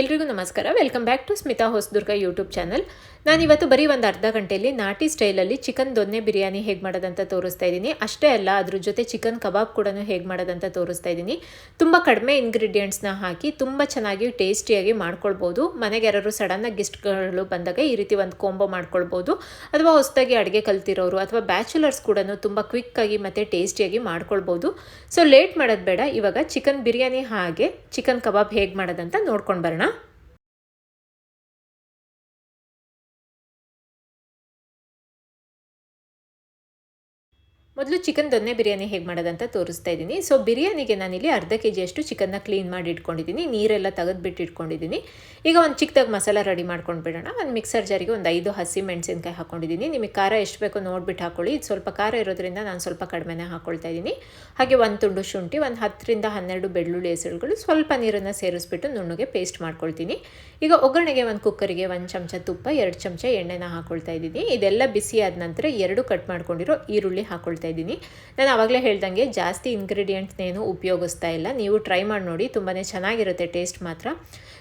ಎಲ್ರಿಗೂ ನಮಸ್ಕಾರ. Welcome back to Smita Hosadurga YouTube channel ನಾನಿವತ್ತು ಬರೀ ಒಂದು ಅರ್ಧ ಗಂಟೆಯಲ್ಲಿ ನಾಟಿ ಸ್ಟೈಲಲ್ಲಿ ಚಿಕನ್ ದೊನ್ನೆ ಬಿರಿಯಾನಿ ಹೇಗೆ ಮಾಡೋದಂತ ತೋರಿಸ್ತಾ ಇದ್ದೀನಿ. ಅಷ್ಟೇ ಅಲ್ಲ, ಅದ್ರ ಜೊತೆ ಚಿಕನ್ ಕಬಾಬ್ ಕೂಡ ಹೇಗೆ ಮಾಡೋದಂತ ತೋರಿಸ್ತಾ ಇದ್ದೀನಿ. ತುಂಬ ಕಡಿಮೆ ಇಂಗ್ರೀಡಿಯೆಂಟ್ಸ್ನ ಹಾಕಿ ತುಂಬ ಚೆನ್ನಾಗಿ ಟೇಸ್ಟಿಯಾಗಿ ಮಾಡ್ಕೊಳ್ಬೋದು. ಮನೆಗೆ ಯಾರಾದ್ರು ಸಡನ್ನಾಗಿ ಗೆಸ್ಟ್ಗಳು ಬಂದಾಗ ಈ ರೀತಿ ಒಂದು ಕೋಂಬೋ ಮಾಡ್ಕೊಳ್ಬೋದು. ಅಥವಾ ಹೊಸದಾಗಿ ಅಡುಗೆ ಕಲ್ತಿರೋರು ಅಥವಾ ಬ್ಯಾಚುಲರ್ಸ್ ಕೂಡ ತುಂಬ ಕ್ವಿಕ್ಕಾಗಿ ಮತ್ತು ಟೇಸ್ಟಿಯಾಗಿ ಮಾಡ್ಕೊಳ್ಬೋದು. ಸೊ ಲೇಟ್ ಮಾಡೋದು ಬೇಡ. ಇವಾಗ ಚಿಕನ್ ಬಿರಿಯಾನಿ ಹಾಗೆ ಚಿಕನ್ ಕಬಾಬ್ ಹೇಗೆ ಮಾಡೋದಂತ ನೋಡ್ಕೊಂಡು ಬರೋಣ. ಮೊದಲು ಚಿಕನ್ ದೊನ್ನೆ ಬಿರಿಯಾನಿ ಹೇಗೆ ಮಾಡೋದಂತ ತೋರಿಸ್ತಾ ಇದ್ದೀನಿ. ಸೊ ಬಿರಿಯಾನಿಗೆ ನಾನಿಲ್ಲಿ ಅರ್ಧ ಕೆ ಜಿಯಷ್ಟು ಚಿಕನ್ನ ಕ್ಲೀನ್ ಮಾಡಿ ಇಟ್ಕೊಂಡಿದ್ದೀನಿ. ನೀರೆಲ್ಲ ತೆಗೆದುಬಿಟ್ಟು ಇಟ್ಕೊಂಡಿದ್ದೀನಿ. ಈಗ ಒಂದು ಚಿಕ್ಕದಾಗಿ ಮಸಾಲ ರೆಡಿ ಮಾಡ್ಕೊಂಡು ಬಿಡೋಣ. ಒಂದು ಮಿಕ್ಸರ್ ಜಾರಿಗೆ ಒಂದು ಐದು ಹಸಿ ಮೆಣಸಿನ್ಕಾಯಿ ಹಾಕೊಂಡಿದ್ದೀನಿ. ನಿಮಗೆ ಖಾರ ಎಷ್ಟು ಬೇಕೋ ನೋಡ್ಬಿಟ್ಟು ಹಾಕೊಳ್ಳಿ. ಇದು ಸ್ವಲ್ಪ ಖಾರ ಇರೋದ್ರಿಂದ ನಾನು ಸ್ವಲ್ಪ ಕಡಿಮೆನೇ ಹಾಕ್ಕೊಳ್ತಾ ಇದ್ದೀನಿ. ಹಾಗೆ ಒಂದು ತುಂಡು ಶುಂಠಿ, ಒಂದು ಹತ್ತರಿಂದ ಹನ್ನೆರಡು ಬೆಳ್ಳುಳ್ಳಿ ಹೆಸರುಗಳು ಸ್ವಲ್ಪ ನೀರನ್ನು ಸೇರಿಸ್ಬಿಟ್ಟು ನುಣ್ಣಗೆ ಪೇಸ್ಟ್ ಮಾಡ್ಕೊಳ್ತೀನಿ. ಈಗ ಒಗ್ಗರಣೆಗೆ ಒಂದು ಕುಕ್ಕರಿಗೆ ಒಂದು ಚಮಚ ತುಪ್ಪ, ಎರಡು ಚಮಚ ಎಣ್ಣೆನ ಹಾಕ್ಕೊಳ್ತಾ ಇದ್ದೀನಿ. ಇದೆಲ್ಲ ಬಿಸಿ ಆದ ನಂತರ ಎರಡು ಕಟ್ ಮಾಡ್ಕೊಂಡಿರೋ ಈರುಳ್ಳಿ ಹಾಕ್ಕೊಳ್ತಾ ಇದ್ದೀನಿ. ನಾನು ಆವಾಗಲೇ ಹೇಳ್ದಂಗೆ ಜಾಸ್ತಿ ಇಂಗ್ರೀಡಿಯೆಂಟ್ನೇನು ಉಪಯೋಗಿಸ್ತಾ ಇಲ್ಲ. ನೀವು ಟ್ರೈ ಮಾಡಿ ನೋಡಿ ತುಂಬಾ ಚೆನ್ನಾಗಿರುತ್ತೆ ಟೇಸ್ಟ್ ಮಾತ್ರ.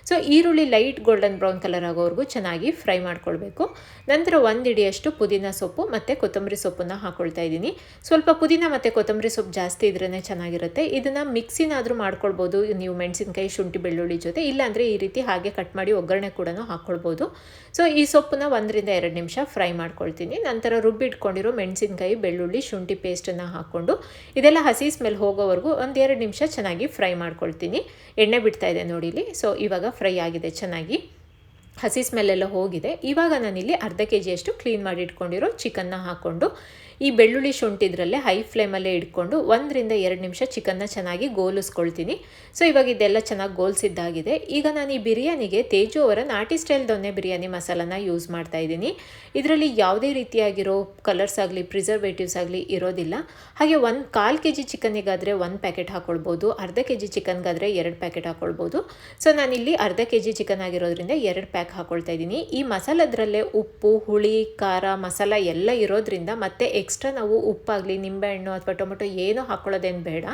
ಸೊ ಈರುಳ್ಳಿ ಲೈಟ್ ಗೋಲ್ಡನ್ ಬ್ರೌನ್ ಕಲರ್ ಆಗೋವರೆಗೂ ಚೆನ್ನಾಗಿ ಫ್ರೈ ಮಾಡ್ಕೊಳ್ಬೇಕು. ನಂತರ ಒಂದು ಇಡಿಯಷ್ಟು ಪುದೀನ ಸೊಪ್ಪು ಮತ್ತು ಕೊತ್ತಂಬರಿ ಸೊಪ್ಪನ್ನು ಹಾಕ್ಕೊಳ್ತಾ ಇದ್ದೀನಿ. ಸ್ವಲ್ಪ ಪುದೀನ ಮತ್ತು ಕೊತ್ತಂಬರಿ ಸೊಪ್ಪು ಜಾಸ್ತಿ ಇದ್ರೇ ಚೆನ್ನಾಗಿರುತ್ತೆ. ಇದನ್ನು ಮಿಕ್ಸಿನಾದರೂ ಮಾಡ್ಕೊಳ್ಬೋದು, ನೀವು ಮೆಣಸಿನ್ಕಾಯಿ, ಶುಂಠಿ, ಬೆಳ್ಳುಳ್ಳಿ ಜೊತೆ. ಇಲ್ಲಾಂದರೆ ಈ ರೀತಿ ಹಾಗೆ ಕಟ್ ಮಾಡಿ ಒಗ್ಗರಣೆ ಕೂಡ ಹಾಕ್ಕೊಳ್ಬೋದು ಸೊ ಈ ಸೊಪ್ಪನ್ನು ಒಂದರಿಂದ ಎರಡು ನಿಮಿಷ ಫ್ರೈ ಮಾಡ್ಕೊಳ್ತೀನಿ. ನಂತರ ರುಬ್ಬಿಟ್ಕೊಂಡಿರೋ ಮೆಣಸಿನ್ಕಾಯಿ, ಬೆಳ್ಳುಳ್ಳಿ, ಶುಂಠಿ ಪೇಸ್ಟನ್ನು ಹಾಕ್ಕೊಂಡು ಇದೆಲ್ಲ ಹಸಿ ಸ್ಮೆಲ್ ಹೋಗೋವರೆಗೂ ಒಂದೆರಡು ನಿಮಿಷ ಚೆನ್ನಾಗಿ ಫ್ರೈ ಮಾಡ್ಕೊಳ್ತೀನಿ. ಎಣ್ಣೆ ಬಿಡ್ತಾ ಇದೆ ನೋಡಿಲಿ ಸೊ ಇವಾಗ ಫ್ರೈ ಆಗಿದೆ ಚೆನ್ನಾಗಿ. ಹಸಿ ಸ್ಮೆಲ್ಲೆಲ್ಲ ಹೋಗಿದೆ. ಇವಾಗ ನಾನಿಲ್ಲಿ ಅರ್ಧ ಕೆ ಜಿಯಷ್ಟು ಕ್ಲೀನ್ ಮಾಡಿ ಇಟ್ಕೊಂಡಿರೋ ಚಿಕನ್ನ ಹಾಕ್ಕೊಂಡು ಈ ಬೆಳ್ಳುಳ್ಳಿ ಶುಂಠಿದ್ರಲ್ಲೇ ಹೈ ಫ್ಲೇಮಲ್ಲೇ ಇಟ್ಕೊಂಡು ಒಂದರಿಂದ ಎರಡು ನಿಮಿಷ ಚಿಕನ್ನ ಚೆನ್ನಾಗಿ ಗೋಲಿಸ್ಕೊಳ್ತೀನಿ. ಸೊ ಇವಾಗ ಇದೆಲ್ಲ ಚೆನ್ನಾಗಿ ಗೋಲ್ಸಿದ್ದಾಗಿದೆ. ಈಗ ನಾನು ಈ ಬಿರಿಯಾನಿಗೆ ತೇಜು ಅವರ ನಾಟಿ ಸ್ಟೈಲ್ ದೊನ್ನೆ ಬಿರಿಯಾನಿ ಮಸಾಲಾನ ಯೂಸ್ ಮಾಡ್ತಾ ಇದ್ದೀನಿ. ಇದರಲ್ಲಿ ಯಾವುದೇ ರೀತಿಯಾಗಿರೋ ಕಲರ್ಸ್ ಆಗಲಿ ಪ್ರಿಸರ್ವೇಟಿವ್ಸ್ ಆಗಲಿ ಇರೋದಿಲ್ಲ. ಹಾಗೆ ಒಂದು ಕಾಲು ಕೆ ಜಿ ಚಿಕನಿಗಾದರೆ ಒಂದು ಪ್ಯಾಕೆಟ್ ಹಾಕ್ಕೊಳ್ಬೋದು ಅರ್ಧ ಕೆ ಜಿ ಚಿಕನ್ಗಾದರೆ ಎರಡು ಪ್ಯಾಕೆಟ್ ಹಾಕ್ಕೊಳ್ಬೋದು ಸೊ ನಾನಿಲ್ಲಿ ಅರ್ಧ ಕೆ ಜಿ ಚಿಕನ್ ಆಗಿರೋದ್ರಿಂದ ಎರಡು ಪ್ಯಾಕ್ ಹಾಕ್ಕೊಳ್ತಾ ಇದ್ದೀನಿ. ಈ ಮಸಾಲದ್ರಲ್ಲೇ ಉಪ್ಪು, ಹುಳಿ, ಖಾರ, ಮಸಾಲ ಎಲ್ಲ ಇರೋದ್ರಿಂದ ಮತ್ತೆ ಎಕ್ಸ್ಟ್ರಾ ನಾವು ಉಪ್ಪಾಗಲಿ, ನಿಂಬೆಹಣ್ಣು ಅಥವಾ ಟೊಮೊಟೊ ಏನೂ ಹಾಕ್ಕೊಳ್ಳೋದೇನು ಬೇಡ.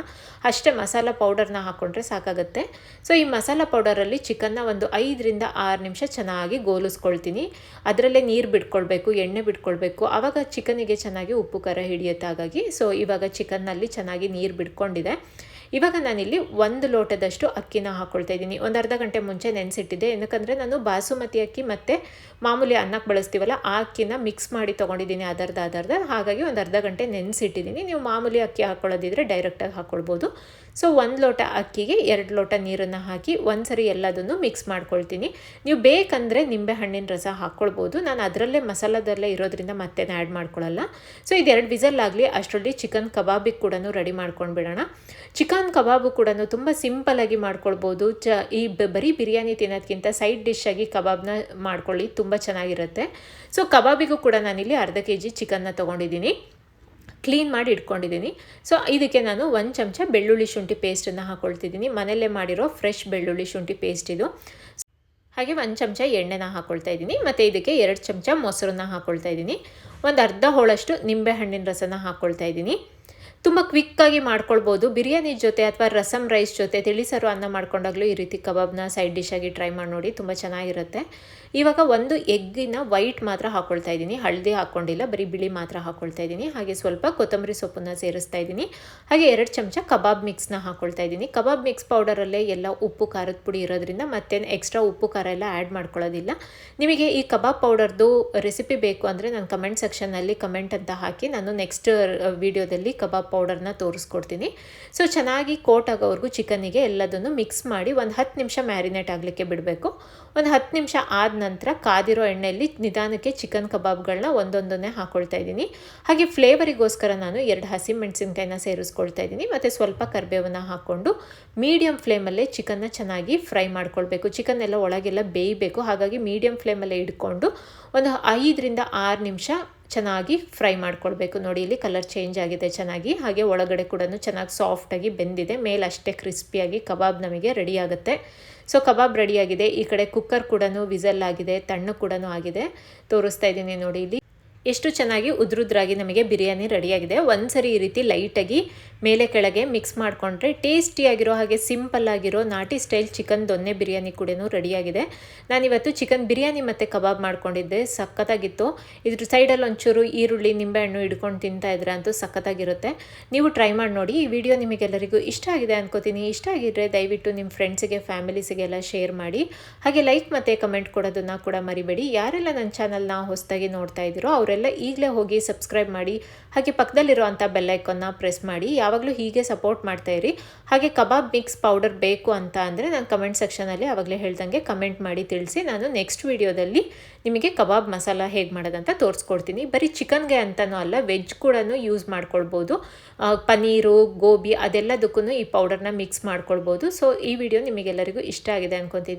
ಅಷ್ಟೇ ಮಸಾಲ ಪೌಡರ್ನ ಹಾಕ್ಕೊಂಡ್ರೆ ಸಾಕಾಗುತ್ತೆ. ಸೊ ಈ ಮಸಾಲ ಪೌಡರಲ್ಲಿ ಚಿಕನ್ನ ಒಂದು ಐದರಿಂದ ಆರು ನಿಮಿಷ ಚೆನ್ನಾಗಿ ಗೋಲಿಸ್ಕೊಳ್ತೀನಿ. ಅದರಲ್ಲೇ ನೀರು ಬಿಟ್ಕೊಳ್ಬೇಕು, ಎಣ್ಣೆ ಬಿಟ್ಕೊಳ್ಬೇಕು. ಆವಾಗ ಚಿಕನಿಗೆ ಚೆನ್ನಾಗಿ ಉಪ್ಪು, ಖಾರ ಹಿಡಿಯುತ್ತೆ ಹಾಗಾಗಿ. ಸೊ ಇವಾಗ ಚಿಕನ್ನಲ್ಲಿ ಚೆನ್ನಾಗಿ ನೀರು ಬಿಟ್ಕೊಂಡಿದೆ. ಇವಾಗ ನಾನಿಲ್ಲಿ ಒಂದು ಲೋಟದಷ್ಟು ಅಕ್ಕಿನ ಹಾಕ್ಕೊಳ್ತಾ ಇದ್ದೀನಿ. ಒಂದು ಅರ್ಧ ಗಂಟೆ ಮುಂಚೆ ನೆನೆಸಿಟ್ಟಿದ್ದೆ. ಏನಕ್ಕಂದರೆ ನಾನು ಬಾಸುಮತಿ ಅಕ್ಕಿ ಮತ್ತು ಮಾಮೂಲಿ ಅನ್ನಕ್ಕೆ ಬಳಸ್ತೀವಲ್ಲ, ಆ ಅಕ್ಕಿನ ಮಿಕ್ಸ್ ಮಾಡಿ ತೊಗೊಂಡಿದ್ದೀನಿ ಅದರ್ಧ ಅದರ್ಧ ಹಾಗಾಗಿ ಒಂದು ಅರ್ಧ ಗಂಟೆ ನೆನೆಸಿಟ್ಟಿದ್ದೀನಿ. ನೀವು ಮಾಮೂಲಿ ಅಕ್ಕಿ ಹಾಕ್ಕೊಳ್ಳೋದಿದ್ರೆ ಡೈರೆಕ್ಟಾಗಿ ಹಾಕ್ಕೊಳ್ಬೋದು ಸೊ ಒಂದು ಲೋಟ ಅಕ್ಕಿಗೆ ಎರಡು ಲೋಟ ನೀರನ್ನು ಹಾಕಿ ಒಂದು ಸರಿ ಎಲ್ಲದನ್ನು ಮಿಕ್ಸ್ ಮಾಡ್ಕೊಳ್ತೀನಿ. ನೀವು ಬೇಕಂದರೆ ನಿಂಬೆ ಹಣ್ಣಿನ ರಸ ಹಾಕ್ಕೊಳ್ಬೋದು ನಾನು ಅದರಲ್ಲೇ ಮಸಾಲದಲ್ಲೇ ಇರೋದ್ರಿಂದ ಮತ್ತೆ ಆ್ಯಡ್ ಮಾಡ್ಕೊಳ್ಳಲ್ಲ ಸೊ ಇದೆರಡು ವಿಸಲ್ ಆಗಲಿ, ಅಷ್ಟರಲ್ಲಿ ಚಿಕನ್ ಕಬಾಬಿಗೆ ಕೂಡ ರೆಡಿ ಮಾಡ್ಕೊಂಡು ಬಿಡೋಣ. ಚಿಕನ್ ಕಬಾಬು ಕೂಡ ತುಂಬ ಸಿಂಪಲಾಗಿ ಮಾಡ್ಕೊಳ್ಬೋದು. ಚ, ಈ ಬರೀ ಬಿರಿಯಾನಿ ತಿನ್ನೋದಕ್ಕಿಂತ ಸೈಡ್ ಡಿಶ್ ಆಗಿ ಕಬಾಬ್ನ ಮಾಡ್ಕೊಳ್ಳಿ, ತುಂಬ ಚೆನ್ನಾಗಿರುತ್ತೆ. ಸೊ ಕಬಾಬಿಗೂ ಕೂಡ ನಾನಿಲ್ಲಿ ಅರ್ಧ ಕೆ ಜಿ ಚಿಕನ್ನ ತೊಗೊಂಡಿದ್ದೀನಿ. ಕ್ಲೀನ್ ಮಾಡಿ ಇಟ್ಕೊಂಡಿದ್ದೀನಿ. ಸೊ ಇದಕ್ಕೆ ನಾನು ಒಂದು ಚಮಚ ಬೆಳ್ಳುಳ್ಳಿ ಶುಂಠಿ ಪೇಸ್ಟನ್ನು ಹಾಕ್ಕೊಳ್ತಿದ್ದೀನಿ ಮನೆಯಲ್ಲೇ ಮಾಡಿರೋ ಫ್ರೆಶ್ ಬೆಳ್ಳುಳ್ಳಿ ಶುಂಠಿ ಪೇಸ್ಟ್ ಇದು. ಹಾಗೆ ಒಂದು ಚಮಚ ಎಣ್ಣೆನ ಹಾಕ್ಕೊಳ್ತಾ ಇದ್ದೀನಿ. ಮತ್ತು ಇದಕ್ಕೆ ಎರಡು ಚಮಚ ಮೊಸರನ್ನ ಹಾಕ್ಕೊಳ್ತಾ ಇದ್ದೀನಿ. ಒಂದು ಅರ್ಧ ಹೋಳಷ್ಟು ನಿಂಬೆಹಣ್ಣಿನ ರಸನ ಹಾಕ್ಕೊಳ್ತಾ ಇದ್ದೀನಿ. ತುಂಬ ಕ್ವಿಕ್ಕಾಗಿ ಮಾಡ್ಕೊಳ್ಬೋದು. ಬಿರಿಯಾನಿ ಜೊತೆ ಅಥವಾ ರಸಮ್ ರೈಸ್ ಜೊತೆ ತಿಳಿಸರು ಅನ್ನ ಮಾಡ್ಕೊಂಡಾಗಲೂ ಈ ರೀತಿ ಕಬಾಬ್ನ ಸೈಡ್ ಡಿಶ್ ಆಗಿ ಟ್ರೈ ಮಾಡಿ ನೋಡಿ ತುಂಬ ಚೆನ್ನಾಗಿರುತ್ತೆ. ಇವಾಗ ಒಂದು ಎಗ್ಗಿನ ವೈಟ್ ಮಾತ್ರ ಹಾಕ್ಕೊಳ್ತಾ ಇದ್ದೀನಿ. ಹಳದಿ ಹಾಕ್ಕೊಂಡಿಲ್ಲ ಬರೀ ಬಿಳಿ ಮಾತ್ರ ಹಾಕ್ಕೊಳ್ತಾ ಇದ್ದೀನಿ. ಹಾಗೆ ಸ್ವಲ್ಪ ಕೊತ್ತಂಬರಿ ಸೊಪ್ಪನ್ನು ಸೇರಿಸ್ತಾ ಇದ್ದೀನಿ. ಹಾಗೆ ಎರಡು ಚಮಚ ಕಬಾಬ್ ಮಿಕ್ಸ್ನ ಹಾಕ್ಕೊಳ್ತಾ ಇದ್ದೀನಿ. ಕಬಾಬ್ ಮಿಕ್ಸ್ ಪೌಡರಲ್ಲೇ ಎಲ್ಲ ಉಪ್ಪು, ಖಾರದ ಪುಡಿ ಇರೋದ್ರಿಂದ ಮತ್ತೇನು ಎಕ್ಸ್ಟ್ರಾ ಉಪ್ಪು, ಖಾರ ಎಲ್ಲ ಆ್ಯಡ್ ಮಾಡ್ಕೊಳ್ಳೋದಿಲ್ಲ. ನಿಮಗೆ ಈ ಕಬಾಬ್ ಪೌಡರ್ದು ರೆಸಿಪಿ ಬೇಕು ಅಂದರೆ ನಾನು ಕಮೆಂಟ್ ಸೆಕ್ಷನಲ್ಲಿ ಕಮೆಂಟ್ ಅಂತ ಹಾಕಿ. ನಾನು ನೆಕ್ಸ್ಟ್ ವಿಡಿಯೋದಲ್ಲಿ ಕಬಾಬ್ ಪೌಡರ್ನ ತೋರಿಸ್ಕೊಡ್ತೀನಿ. ಸೊ ಚೆನ್ನಾಗಿ ಕೋಟ್ ಆಗೋವರೆಗೂ ಚಿಕನಿಗೆ ಎಲ್ಲದನ್ನು ಮಿಕ್ಸ್ ಮಾಡಿ ಒಂದು ಹತ್ತು ನಿಮಿಷ ಮ್ಯಾರಿನೇಟ್ ಆಗಲಿಕ್ಕೆ ಬಿಡಬೇಕು. ಒಂದು ಹತ್ತು ನಿಮಿಷ ಆದ ನಂತರ ಕಾದಿರೋ ಎಣ್ಣೆಯಲ್ಲಿ ನಿಧಾನಕ್ಕೆ ಚಿಕನ್ ಕಬಾಬ್ಗಳನ್ನ ಒಂದೊಂದನ್ನೇ ಹಾಕ್ಕೊಳ್ತಾ ಇದ್ದೀನಿ. ಹಾಗೆ ಫ್ಲೇವರಿಗೋಸ್ಕರ ನಾನು ಎರಡು ಹಸಿ ಮೆಣಸಿನ್ಕಾಯಿನ ಸೇರಿಸ್ಕೊಳ್ತಾ ಇದ್ದೀನಿ. ಮತ್ತು ಸ್ವಲ್ಪ ಕರಿಬೇವನ್ನು ಹಾಕ್ಕೊಂಡು ಮೀಡಿಯಮ್ ಫ್ಲೇಮಲ್ಲೇ ಚಿಕನ್ನ ಚೆನ್ನಾಗಿ ಫ್ರೈ ಮಾಡ್ಕೊಳ್ಬೇಕು. ಚಿಕನ್ ಎಲ್ಲ ಒಳಗೆಲ್ಲ ಬೇಯಬೇಕು. ಹಾಗಾಗಿ ಮೀಡಿಯಮ್ ಫ್ಲೇಮಲ್ಲೇ ಇಟ್ಕೊಂಡು ಒಂದು ಐದರಿಂದ ಆರು ನಿಮಿಷ ಚೆನ್ನಾಗಿ ಫ್ರೈ ಮಾಡ್ಕೊಳ್ಬೇಕು. ನೋಡಿ, ಇಲ್ಲಿ ಕಲರ್ ಚೇಂಜ್ ಆಗಿದೆ ಚೆನ್ನಾಗಿ. ಹಾಗೆ ಒಳಗಡೆ ಕೂಡ ಚೆನ್ನಾಗಿ ಸಾಫ್ಟಾಗಿ ಬೆಂದಿದೆ. ಮೇಲೆ ಅಷ್ಟೇ ಕ್ರಿಸ್ಪಿಯಾಗಿ ಕಬಾಬ್ ನಮಗೆ ರೆಡಿ ಆಗುತ್ತೆ. ಸೊ ಕಬಾಬ್ ರೆಡಿಯಾಗಿದೆ ಈ ಕಡೆ ಕುಕ್ಕರ್ ಕೂಡ ವಿಸಲ್ ಆಗಿದೆ, ತಣ್ಣು ಕೂಡ ಆಗಿದೆ. ತೋರಿಸ್ತಾ ಇದ್ದೀನಿ ನೋಡಿ ಇಲ್ಲಿ. ಎಷ್ಟು ಚೆನ್ನಾಗಿ ಉದ್ರುದ್ರಾಗಿ ನಮಗೆ ಬಿರಿಯಾನಿ ರೆಡಿಯಾಗಿದೆ. ಒಂದ್ಸರಿ ಈ ರೀತಿ ಲೈಟಾಗಿ ಮೇಲೆ ಕೆಳಗೆ ಮಿಕ್ಸ್ ಮಾಡಿಕೊಂಡ್ರೆ ಟೇಸ್ಟಿಯಾಗಿರೋ ಹಾಗೆ ಸಿಂಪಲ್ ಆಗಿರೋ ನಾಟಿ ಸ್ಟೈಲ್ ಚಿಕನ್ ದೊನ್ನೆ ಬಿರಿಯಾನಿ ಕೂಡ ರೆಡಿಯಾಗಿದೆ. ನಾನಿವತ್ತು ಚಿಕನ್ ಬಿರಿಯಾನಿ ಮತ್ತು ಕಬಾಬ್ ಮಾಡ್ಕೊಂಡಿದ್ದೆ. ಸಖತ್ತಾಗಿತ್ತು. ಇದ್ರ ಸೈಡಲ್ಲಿ ಒಂಚೂರು ಈರುಳ್ಳಿ, ನಿಂಬೆಹಣ್ಣು ಹಿಡ್ಕೊಂಡು ತಿಂತಾ ಇದ್ರೆ ಅಂತೂ ಸಖತ್ತಾಗಿರುತ್ತೆ. ನೀವು ಟ್ರೈ ಮಾಡಿ ನೋಡಿ. ಈ ವಿಡಿಯೋ ನಿಮಗೆಲ್ಲರಿಗೂ ಇಷ್ಟ ಆಗಿದೆ ಅನ್ಕೋತೀನಿ. ಇಷ್ಟ ಆಗಿದ್ರೆ ದಯವಿಟ್ಟು ನಿಮ್ಮ ಫ್ರೆಂಡ್ಸಿಗೆ ಫ್ಯಾಮಿಲೀಸಿಗೆಲ್ಲ ಶೇರ್ ಮಾಡಿ. ಹಾಗೆ ಲೈಕ್ ಮತ್ತು ಕಮೆಂಟ್ ಕೊಡೋದನ್ನು ಕೂಡ ಮರಿಬೇಡಿ. ಯಾರೆಲ್ಲ ನನ್ನ ಚಾನಲ್ನ ಹೊಸದಾಗಿ ನೋಡ್ತಾ ಇದ್ದೀರೋ ಅವರೆಲ್ಲ ಈಗಲೇ ಹೋಗಿ ಸಬ್ಸ್ಕ್ರೈಬ್ ಮಾಡಿ, ಹಾಗೆ ಪಕ್ಕದಲ್ಲಿರುವಂಥ ಬೆಲ್ಲೈಕನ್ನ ಪ್ರೆಸ್ ಮಾಡಿ, ಯಾವಾಗಲೂ ಹೀಗೆ ಸಪೋರ್ಟ್ ಮಾಡ್ತಾ ಇರಿ. ಹಾಗೆ ಕಬಾಬ್ ಮಿಕ್ಸ್ ಪೌಡರ್ ಬೇಕು ಅಂತ ಅಂದರೆ ನಾನು ಕಮೆಂಟ್ ಸೆಕ್ಷನಲ್ಲಿ ಆವಾಗಲೇ ಹೇಳ್ದಂಗೆ ಕಮೆಂಟ್ ಮಾಡಿ ತಿಳಿಸಿ. ನಾನು ನೆಕ್ಸ್ಟ್ ವಿಡಿಯೋದಲ್ಲಿ ನಿಮಗೆ ಕಬಾಬ್ ಮಸಾಲ ಹೇಗೆ ಮಾಡೋದಂತ ತೋರಿಸ್ಕೊಡ್ತೀನಿ. ಬರೀ ಚಿಕನ್ಗೆ ಅಂತಲೂ ಅಲ್ಲ ವೆಜ್ ಕೂಡ ಯೂಸ್ ಮಾಡ್ಕೊಳ್ಬೋದು. ಪನೀರು ಗೋಬಿ ಅದೆಲ್ಲದಕ್ಕೂ ಈ ಪೌಡರ್ನ ಮಿಕ್ಸ್ ಮಾಡ್ಕೊಳ್ಬೋದು. ಸೊ ಈ ವಿಡಿಯೋ ನಿಮಗೆಲ್ಲರಿಗೂ ಇಷ್ಟ ಆಗಿದೆ ಅನ್ಕೊತೀನಿ.